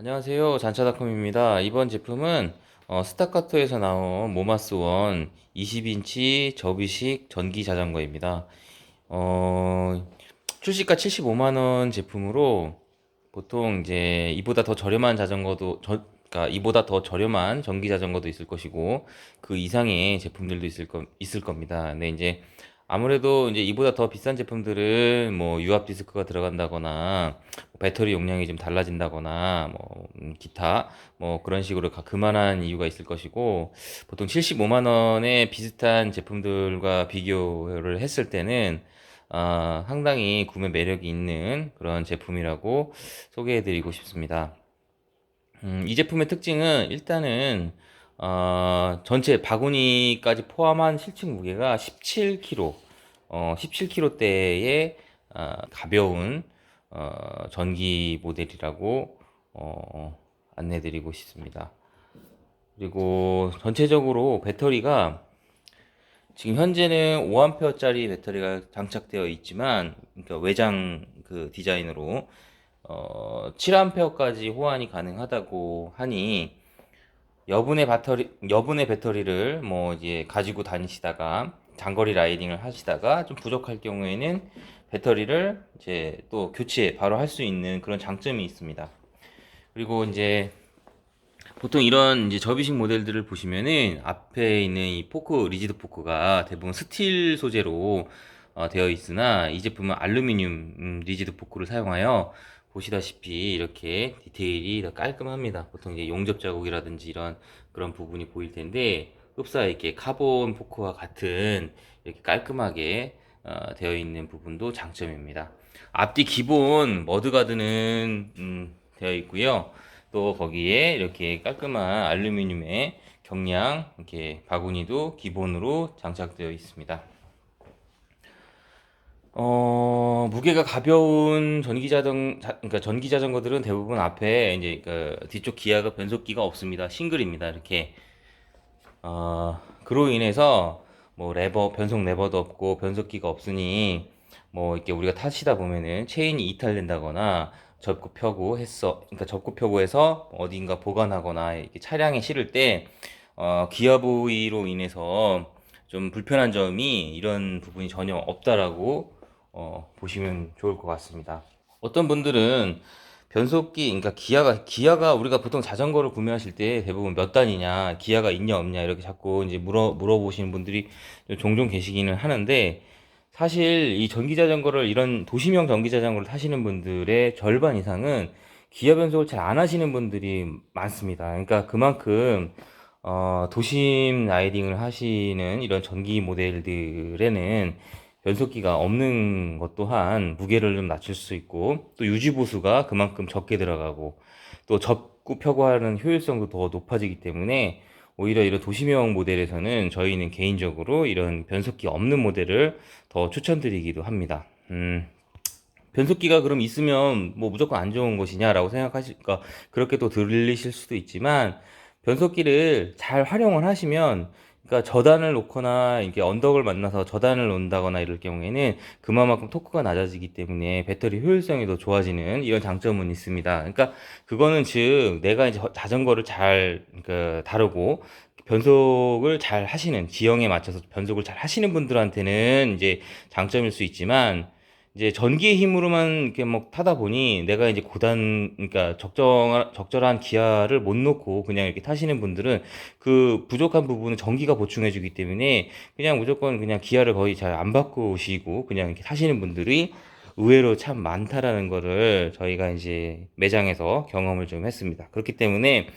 안녕하세요. 잔차닷컴입니다. 이번 제품은 어, 스타카토에서 나온 모마스원 20인치 접이식 전기 자전거입니다. 어, 출시가 75만 원 제품으로 보통 이제 이보다 더 저렴한 자전거도 저, 그러니까 이보다 더 저렴한 전기 자전거도 있을 것이고 그 이상의 제품들도 있을 거, 있을 겁니다. 근데 이제 아무래도 이제 이보다 더 비싼 제품들은 뭐 유압 디스크가 들어간다거나 뭐 배터리 용량이 좀 달라진다거나 뭐 음, 기타 뭐 그런 식으로 가- 그만한 이유가 있을 것이고 보통 75만 원의 비슷한 제품들과 비교를 했을 때는 아, 상당히 구매 매력이 있는 그런 제품이라고 소개해드리고 싶습니다. 음, 이 제품의 특징은 일단은 어, 전체 바구니까지 포함한 실측 무게가 17kg, 어, 17kg대의 어, 가벼운 어, 전기 모델이라고 어, 안내드리고 싶습니다. 그리고 전체적으로 배터리가 지금 현재는 5A짜리 배터리가 장착되어 있지만, 그러니까 외장 그 디자인으로 어, 7A까지 호환이 가능하다고 하니 여분의 배터리 여분의 배터리를 뭐 이제 가지고 다니시다가 장거리 라이딩을 하시다가 좀 부족할 경우에는 배터리를 이제 또 교체 바로 할 수 있는 그런 장점이 있습니다. 그리고 이제 보통 이런 이제 접이식 모델들을 보시면은 앞에 있는 이 포크 리지드 포크가 대부분 스틸 소재로 어, 되어 있으나 이 제품은 알루미늄 음, 리지드 포크를 사용하여 보시다시피 이렇게 디테일이 더 깔끔합니다. 보통 이제 용접 자국이라든지 이런 그런 부분이 보일 텐데 흡사 이렇게 카본 포크와 같은 이렇게 깔끔하게 어, 되어 있는 부분도 장점입니다. 앞뒤 기본 머드가드는 음, 되어 있고요. 또 거기에 이렇게 깔끔한 알루미늄의 경량 이렇게 바구니도 기본으로 장착되어 있습니다. 어, 무게가 가벼운 전기 자전, 자, 그러니까 전기 자전거들은 대부분 앞에 이제 그 뒤쪽 기아가 변속기가 없습니다. 싱글입니다. 이렇게. 어, 그로 인해서 뭐 레버, 변속 레버도 없고 변속기가 없으니 뭐 이렇게 우리가 타시다 보면은 체인이 이탈된다거나 접고 펴고 했어. 그러니까 접고 펴고 해서 어딘가 보관하거나 이렇게 차량에 실을 때 어, 기아 부위로 인해서 좀 불편한 점이 이런 부분이 전혀 없다라고 어, 보시면 좋을 것 같습니다. 어떤 분들은 변속기, 그러니까 기아가, 기아가 우리가 보통 자전거를 구매하실 때 대부분 몇 단이냐, 기아가 있냐 없냐 이렇게 자꾸 이제 물어, 물어보시는 분들이 종종 계시기는 하는데 사실 이 전기 자전거를 이런 도심형 전기 자전거를 타시는 분들의 절반 이상은 기아 변속을 잘 안 하시는 분들이 많습니다. 그러니까 그만큼 어, 도심 라이딩을 하시는 이런 전기 모델들에는 변속기가 없는 것 또한 무게를 좀 낮출 수 있고 또 유지 보수가 그만큼 적게 들어가고 또 접고 펴고 하는 효율성도 더 높아지기 때문에 오히려 이런 도심형 모델에서는 저희는 개인적으로 이런 변속기 없는 모델을 더 추천드리기도 합니다. 음, 변속기가 그럼 있으면 뭐 무조건 안 좋은 것이냐라고 생각하실까 그렇게 또 들리실 수도 있지만 변속기를 잘 활용을 하시면 그러니까 저단을 놓거나 이게 언덕을 만나서 저단을 놓는다거나 이럴 경우에는 그만큼 토크가 낮아지기 때문에 배터리 효율성이 더 좋아지는 이런 장점은 있습니다. 그러니까 그거는 즉 내가 이제 자전거를 잘 그러니까 다루고 변속을 잘 하시는 지형에 맞춰서 변속을 잘 하시는 분들한테는 이제 장점일 수 있지만 이제 전기의 힘으로만 이렇게 막 타다 보니 내가 이제 고단 그러니까 적정 적절한 기아를 못 놓고 그냥 이렇게 타시는 분들은 그 부족한 부분은 전기가 보충해 주기 때문에 그냥 무조건 그냥 기아를 거의 잘 안 바꾸시고 그냥 이렇게 타시는 분들이 의외로 참 많다라는 거를 저희가 이제 매장에서 경험을 좀 했습니다. 그렇기 때문에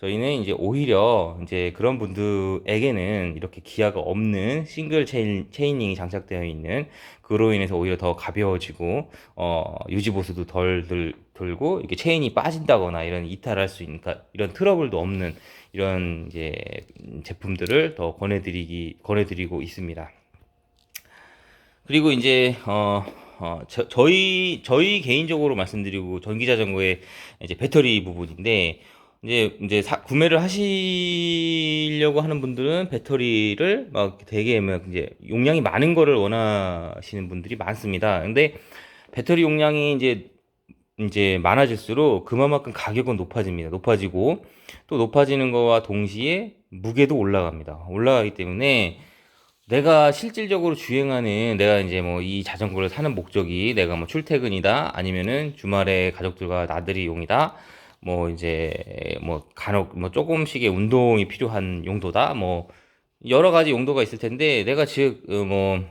저희는 이제 오히려 이제 그런 분들에게는 이렇게 기아가 없는 싱글 체인, 체이닝이 장착되어 있는 그로 인해서 오히려 더 가벼워지고 어, 유지 보수도 덜 들, 들고 이렇게 체인이 빠진다거나 이런 이탈할 수 있는 그러니까 이런 트러블도 없는 이런 이제 제품들을 더 권해드리기 권해드리고 있습니다. 그리고 이제 어, 어 저, 저희 저희 개인적으로 말씀드리고 전기 자전거의 이제 배터리 부분인데 이제 이제 사, 구매를 하시려고 하는 분들은 배터리를 막 되게 막 이제 용량이 많은 거를 원하시는 분들이 많습니다. 근데 배터리 용량이 이제 이제 많아질수록 그만큼 가격은 높아집니다. 높아지고 또 높아지는 거와 동시에 무게도 올라갑니다. 올라가기 때문에 내가 실질적으로 주행하는 내가 이제 뭐 이 자전거를 사는 목적이 내가 뭐 출퇴근이다 아니면은 주말에 가족들과 나들이 용이다 뭐 이제 뭐 간혹 뭐 조금씩의 운동이 필요한 용도다 뭐 여러 가지 용도가 있을 텐데 내가 즉뭐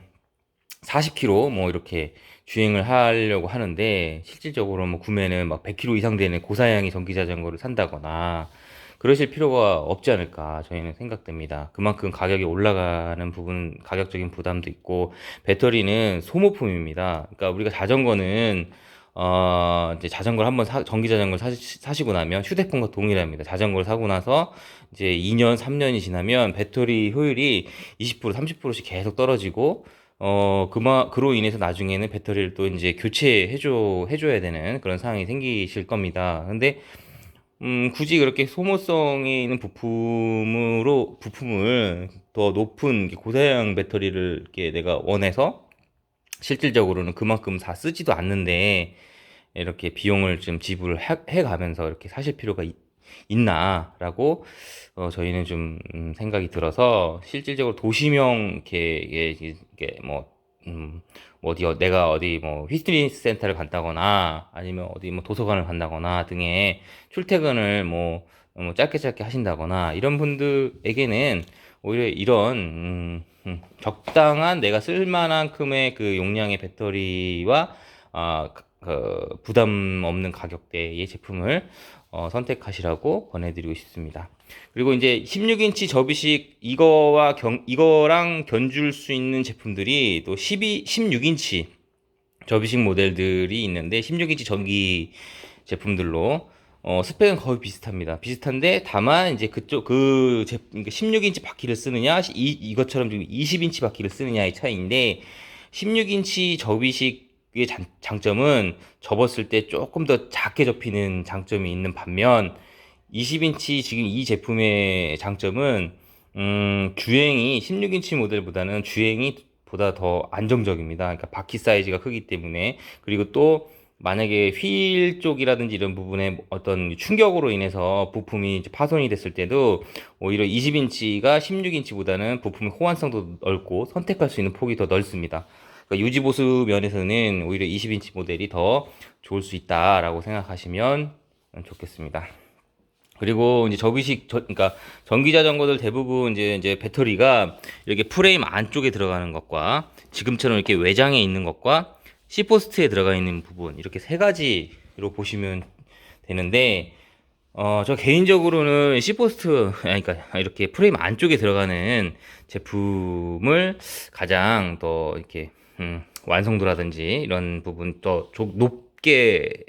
40km 뭐 이렇게 주행을 하려고 하는데 실질적으로 뭐 구매는 막 100km 이상 되는 고사양의 전기 자전거를 산다거나 그러실 필요가 없지 않을까 저희는 생각됩니다. 그만큼 가격이 올라가는 부분 가격적인 부담도 있고 배터리는 소모품입니다. 그러니까 우리가 자전거는 어, 이제 자전거를 한번 사, 전기 자전거를 사시, 사시고 나면 휴대폰과 동일합니다. 자전거를 사고 나서 이제 2년, 3년이 지나면 배터리 효율이 20%, 30%씩 계속 떨어지고 어, 그마, 그로 인해서 나중에는 배터리를 또 이제 교체해줘, 해줘야 되는 그런 상황이 생기실 겁니다. 근데, 음, 굳이 그렇게 소모성이 있는 부품으로, 부품을 더 높은 고사양 배터리를 이렇게 내가 원해서 실질적으로는 그만큼 다 쓰지도 않는데 이렇게 비용을 좀 지불을 해, 해 가면서 이렇게 사실 필요가 있, 있나라고 어, 저희는 좀 음, 생각이 들어서 실질적으로 도시명 이렇게 이게, 뭐 음, 뭐 어디 어, 내가 어디 뭐 피트니스 센터를 간다거나 아니면 어디 뭐 도서관을 간다거나 등의 출퇴근을 뭐, 뭐 짧게 짧게 하신다거나 이런 분들에게는 오히려 이런 음, 음, 적당한 내가 쓸만한큼의 그 용량의 배터리와 아, 그 부담 없는 가격대의 제품을 어, 선택하시라고 권해드리고 싶습니다. 그리고 이제 16인치 접이식 이거와 경, 이거랑 견줄 수 있는 제품들이 또 12, 16인치 접이식 모델들이 있는데 16인치 전기 제품들로 어, 스펙은 거의 비슷합니다. 비슷한데 다만 이제 그쪽 그 제, 16인치 그러니까 바퀴를 쓰느냐 이, 이것처럼 지금 20인치 바퀴를 쓰느냐의 차이인데 16인치 접이식 의 장, 장점은 접었을 때 조금 더 작게 접히는 장점이 있는 반면 20인치 지금 이 제품의 장점은 음, 주행이 16인치 모델보다는 주행이 보다 더 안정적입니다. 그러니까 바퀴 사이즈가 크기 때문에 그리고 또 만약에 휠 쪽이라든지 이런 부분에 어떤 충격으로 인해서 부품이 파손이 됐을 때도 오히려 20인치가 16인치보다는 부품의 호환성도 넓고 선택할 수 있는 폭이 더 넓습니다. 그러니까 유지 보수 면에서는 오히려 20인치 모델이 더 좋을 수 있다라고 생각하시면 좋겠습니다. 그리고 이제 접이식 저, 그러니까 전기 자전거들 대부분 이제 이제 배터리가 이렇게 프레임 안쪽에 들어가는 것과 지금처럼 이렇게 외장에 있는 것과 C포스트에 들어가 있는 부분 이렇게 세 가지로 보시면 되는데 어, 저 개인적으로는 C포스트, 그러니까 이렇게 프레임 안쪽에 들어가는 제품을 가장 더 이렇게 음, 완성도라든지 이런 부분 또 높게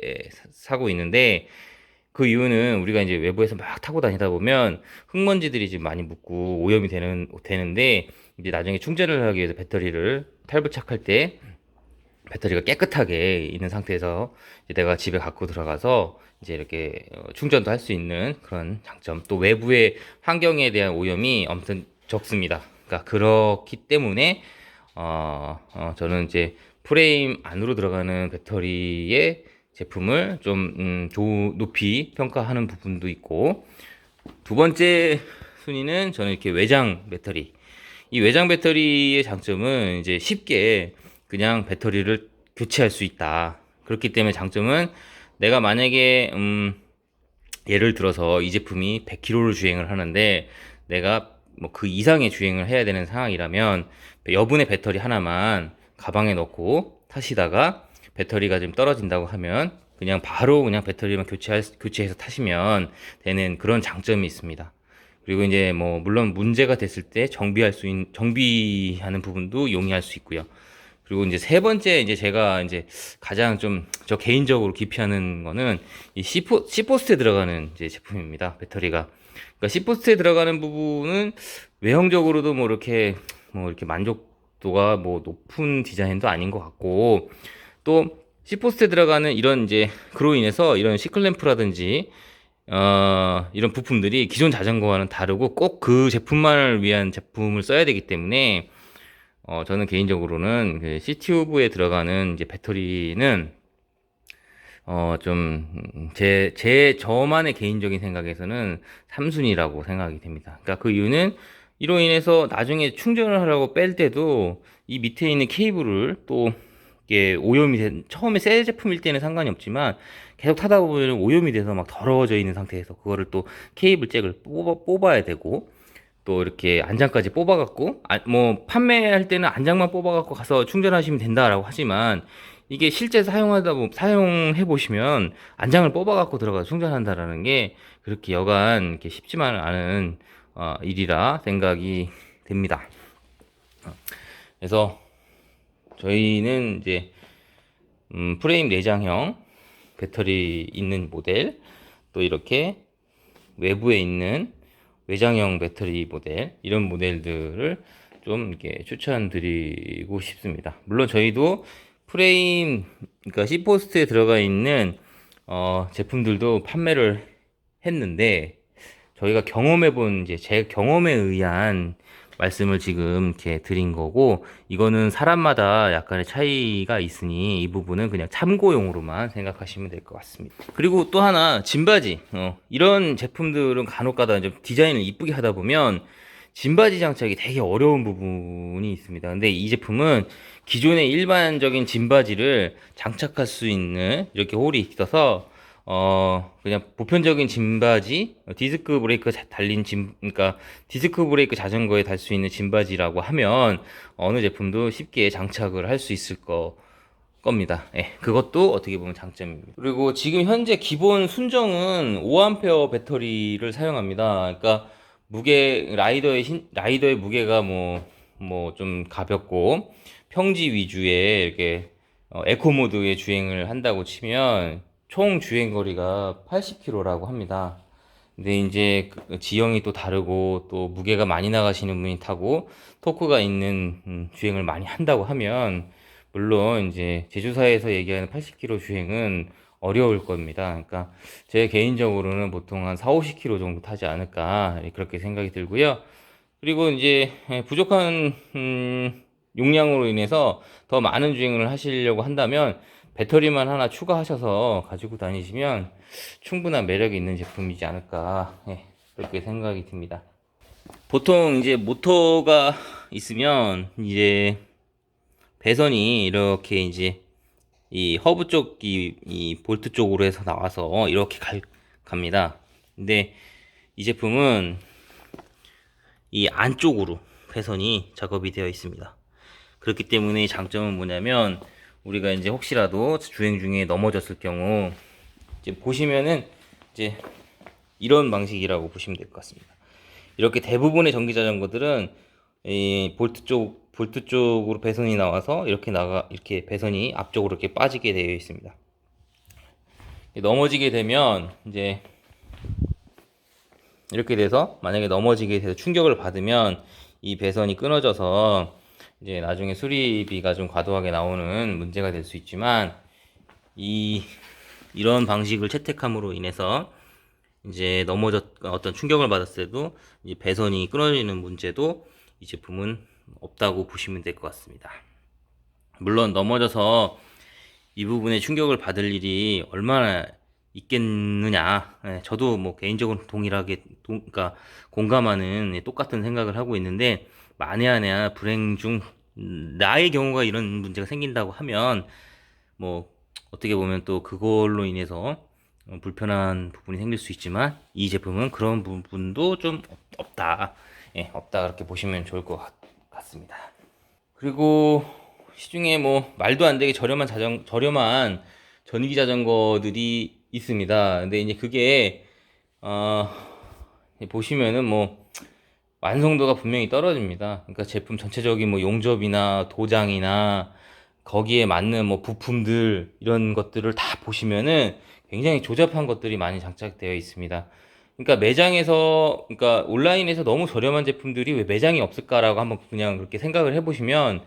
사고 있는데 그 이유는 우리가 이제 외부에서 막 타고 다니다 보면 흙먼지들이 지금 많이 묻고 오염이 되는 되는데 이제 나중에 충전을 하기 위해서 배터리를 탈부착할 때 배터리가 깨끗하게 있는 상태에서 내가 집에 갖고 들어가서 이제 이렇게 어, 충전도 할 수 있는 그런 장점. 또 외부의 환경에 대한 오염이 엄청 적습니다. 그러니까 그렇기 때문에 어, 어, 저는 이제 프레임 안으로 들어가는 배터리의 제품을 좀 음, 조, 높이 평가하는 부분도 있고. 두 번째 순위는 저는 이렇게 외장 배터리. 이 외장 배터리의 장점은 이제 쉽게 그냥 배터리를 교체할 수 있다 그렇기 때문에 장점은 내가 만약에 음, 예를 들어서 이 제품이 100km를 주행을 하는데 내가 뭐 그 이상의 주행을 해야 되는 상황이라면 여분의 배터리 하나만 가방에 넣고 타시다가 배터리가 좀 떨어진다고 하면 그냥 바로 그냥 배터리만 교체할, 교체해서 타시면 되는 그런 장점이 있습니다. 그리고 이제 뭐 물론 문제가 됐을 때 정비할 수 있는 정비하는 부분도 용이할 수 있고요. 그리고 이제 세 번째 이제 제가 이제 가장 좀 저 개인적으로 기피하는 거는 이 C포, C포스트에 들어가는 이제 제품입니다. 배터리가. 그러니까 C포스트에 들어가는 부분은 외형적으로도 뭐 이렇게 뭐 이렇게 만족도가 뭐 높은 디자인도 아닌 것 같고 또 C포스트에 들어가는 이런 이제 그로 인해서 이런 시클램프라든지 어, 이런 부품들이 기존 자전거와는 다르고 꼭 그 제품만을 위한 제품을 써야 되기 때문에 어, 저는 개인적으로는 그 CTUV에 들어가는 이제 배터리는 어, 좀, 제, 제, 저만의 개인적인 생각에서는 3순위라고 생각이 됩니다. 그러니까 그 이유는 이로 인해서 나중에 충전을 하려고 뺄 때도 이 밑에 있는 케이블을 또 이게 오염이 된, 처음에 새 제품일 때는 상관이 없지만 계속 타다 보면 오염이 돼서 막 더러워져 있는 상태에서 그거를 또 케이블 잭을 뽑아, 뽑아야 되고 또 이렇게 안장까지 뽑아갖고 아, 뭐 판매할 때는 안장만 뽑아갖고 가서 충전하시면 된다라고 하지만 이게 실제 사용하다 보 사용해 보시면 안장을 뽑아갖고 들어가서 충전한다라는 게 그렇게 여간 이렇게 쉽지만 않은 어, 일이라 생각이 됩니다. 어, 그래서 저희는 이제 음, 프레임 내장형 배터리 있는 모델 또 이렇게 외부에 있는 외장형 배터리 모델 이런 모델들을 좀 이렇게 추천드리고 싶습니다. 물론 저희도 프레임 그러니까 C포스트에 들어가 있는 어, 제품들도 판매를 했는데 저희가 경험해 본 이제 제 경험에 의한 말씀을 지금 이렇게 드린 거고 이거는 사람마다 약간의 차이가 있으니 이 부분은 그냥 참고용으로만 생각하시면 될 것 같습니다. 그리고 또 하나 짐바지 어, 이런 제품들은 간혹가다 이제 디자인을 이쁘게 하다 보면 짐바지 장착이 되게 어려운 부분이 있습니다. 근데 이 제품은 기존의 일반적인 짐바지를 장착할 수 있는 이렇게 홀이 있어서 어 그냥 보편적인 짐바지 어, 디스크 브레이크 자- 달린 짐 그러니까 디스크 브레이크 자전거에 달 수 있는 짐바지라고 하면 어느 제품도 쉽게 장착을 할 수 있을 거 겁니다. 예, 그것도 어떻게 보면 장점입니다. 그리고 지금 현재 기본 순정은 5A 배터리를 사용합니다. 그러니까 무게 라이더의 신- 라이더의 무게가 뭐 뭐 좀 가볍고 평지 위주의 이렇게 어, 에코 모드의 주행을 한다고 치면 총 주행 거리가 80km라고 합니다. 근데 이제 그 지형이 또 다르고 또 무게가 많이 나가시는 분이 타고 토크가 있는 음, 주행을 많이 한다고 하면 물론 이제 제주사에서 얘기하는 80km 주행은 어려울 겁니다. 그러니까 제 개인적으로는 보통 한 4, 50km 정도 타지 않을까 그렇게 생각이 들고요. 그리고 이제 예, 부족한 음, 용량으로 인해서 더 많은 주행을 하시려고 한다면 배터리만 하나 추가하셔서 가지고 다니시면 충분한 매력이 있는 제품이지 않을까 예, 그렇게 생각이 듭니다. 보통 이제 모터가 있으면 이제 배선이 이렇게 이제 이 허브 쪽이 이 볼트 쪽으로 해서 나와서 이렇게 갈, 갑니다. 근데 이 제품은 이 안쪽으로 배선이 작업이 되어 있습니다. 그렇기 때문에 이 장점은 뭐냐면 우리가 이제 혹시라도 주행 중에 넘어졌을 경우 이제 보시면은 이제 이런 방식이라고 보시면 될 것 같습니다. 이렇게 대부분의 전기 자전거들은 이 볼트 쪽 볼트 쪽으로 배선이 나와서 이렇게 나가 이렇게 배선이 앞쪽으로 이렇게 빠지게 되어 있습니다. 넘어지게 되면 이제 이렇게 돼서 만약에 넘어지게 돼서 충격을 받으면 이 배선이 끊어져서 이제 나중에 수리비가 좀 과도하게 나오는 문제가 될 수 있지만 이 이런 방식을 채택함으로 인해서 이제 넘어졌 어떤 충격을 받았을 때도 이 배선이 끊어지는 문제도 이 제품은 없다고 보시면 될 것 같습니다. 물론 넘어져서 이 부분에 충격을 받을 일이 얼마나 있겠느냐. 예, 저도 뭐 개인적으로 동일하게 동, 그러니까 공감하는 예, 똑같은 생각을 하고 있는데 만에 하나 불행 중 음, 나의 경우가 이런 문제가 생긴다고 하면 뭐 어떻게 보면 또 그걸로 인해서 어, 불편한 부분이 생길 수 있지만 이 제품은 그런 부분도 좀 없- 없다. 예, 없다 그렇게 보시면 좋을 것 같, 같습니다. 그리고 시중에 뭐 말도 안 되게 저렴한 자전 저렴한 전기 자전거들이 있습니다. 근데 이제 그게 어 보시면은 뭐 완성도가 분명히 떨어집니다. 그러니까 제품 전체적인 뭐 용접이나 도장이나 거기에 맞는 뭐 부품들 이런 것들을 다 보시면은 굉장히 조잡한 것들이 많이 장착되어 있습니다. 그러니까 매장에서 그러니까 온라인에서 너무 저렴한 제품들이 왜 매장이 없을까라고 한번 그냥 그렇게 생각을 해보시면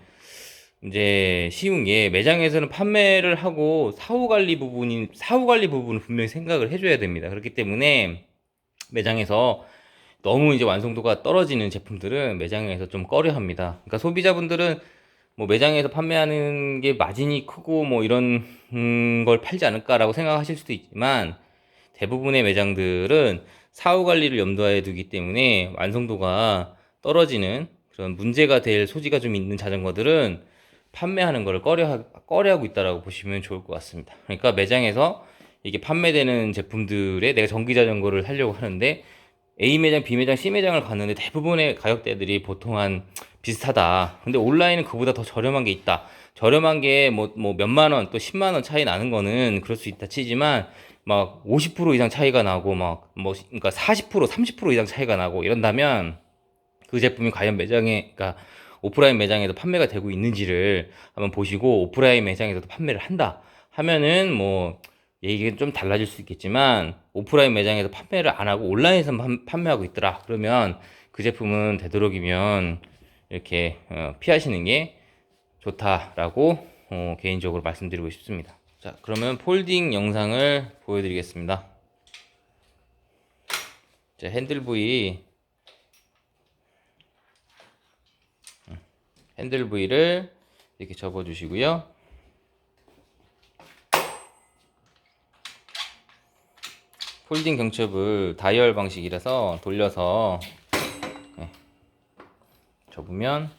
이제 쉬운 게 매장에서는 판매를 하고 사후 관리 부분이 사후 관리 부분을 분명히 생각을 해줘야 됩니다. 그렇기 때문에 매장에서 너무 이제 완성도가 떨어지는 제품들은 매장에서 좀 꺼려 합니다. 그러니까 소비자분들은 뭐 매장에서 판매하는 게 마진이 크고 뭐 이런 음, 걸 팔지 않을까라고 생각하실 수도 있지만 대부분의 매장들은 사후 관리를 염두에 두기 때문에 완성도가 떨어지는 그런 문제가 될 소지가 좀 있는 자전거들은 판매하는 것을 꺼려 꺼려하고 있다라고 보시면 좋을 것 같습니다. 그러니까 매장에서 이게 판매되는 제품들에 내가 전기 자전거를 하려고 하는데 A 매장, B 매장, C 매장을 갔는데 대부분의 가격대들이 보통 한 비슷하다. 근데 온라인은 그보다 더 저렴한 게 있다. 저렴한 게 뭐 뭐 몇만 원, 또 10만 원 차이 나는 거는 그럴 수 있다 치지만 막 50% 이상 차이가 나고 막 뭐 그러니까 40% 30% 이상 차이가 나고 이런다면 그 제품이 과연 매장에 그러니까 오프라인 매장에도 판매가 되고 있는지를 한번 보시고 오프라인 매장에서도 판매를 한다 하면은 뭐 얘기가 좀 달라질 수 있겠지만 오프라인 매장에서 판매를 안 하고 온라인에서 판- 판매하고 있더라 그러면 그 제품은 되도록이면 이렇게 어, 피하시는 게 좋다라고 어, 개인적으로 말씀드리고 싶습니다. 자, 그러면 폴딩 영상을 보여드리겠습니다. 자, 핸들 부위 핸들 부위를 이렇게 접어 주시고요. 폴딩 경첩을 다이얼 방식이라서 돌려서 네, 접으면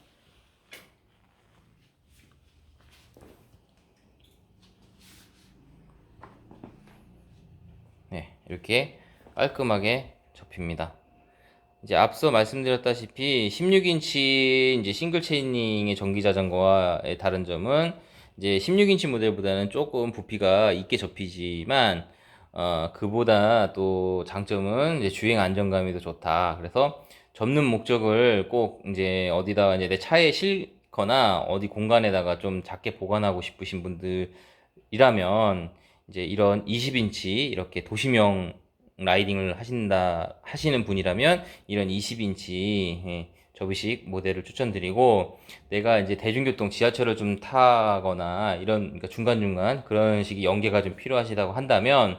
네, 이렇게 깔끔하게 접힙니다. 이제 앞서 말씀드렸다시피 16인치 이제 싱글 체이닝의 전기 자전거와의 다른 점은 이제 16인치 모델보다는 조금 부피가 있게 접히지만 어, 그보다 또 장점은 이제 주행 안정감이 더 좋다. 그래서 접는 목적을 꼭 이제 어디다가 이제 내 차에 싣거나 어디 공간에다가 좀 작게 보관하고 싶으신 분들이라면 이제 이런 20인치 이렇게 도시명 라이딩을 하신다 하시는 분이라면 이런 20인치 예, 접이식 모델을 추천드리고 내가 이제 대중교통 지하철을 좀 타거나 이런 그러니까 중간중간 그런 식의 연계가 좀 필요하시다고 한다면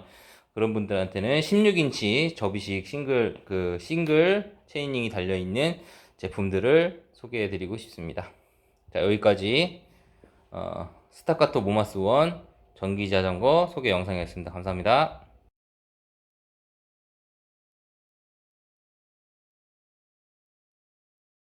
그런 분들한테는 16인치 접이식 싱글 그 싱글 체이닝이 달려 있는 제품들을 소개해 드리고 싶습니다. 자, 여기까지 어, 스타카토 모마스 원 전기 자전거 소개 영상이었습니다. 감사합니다.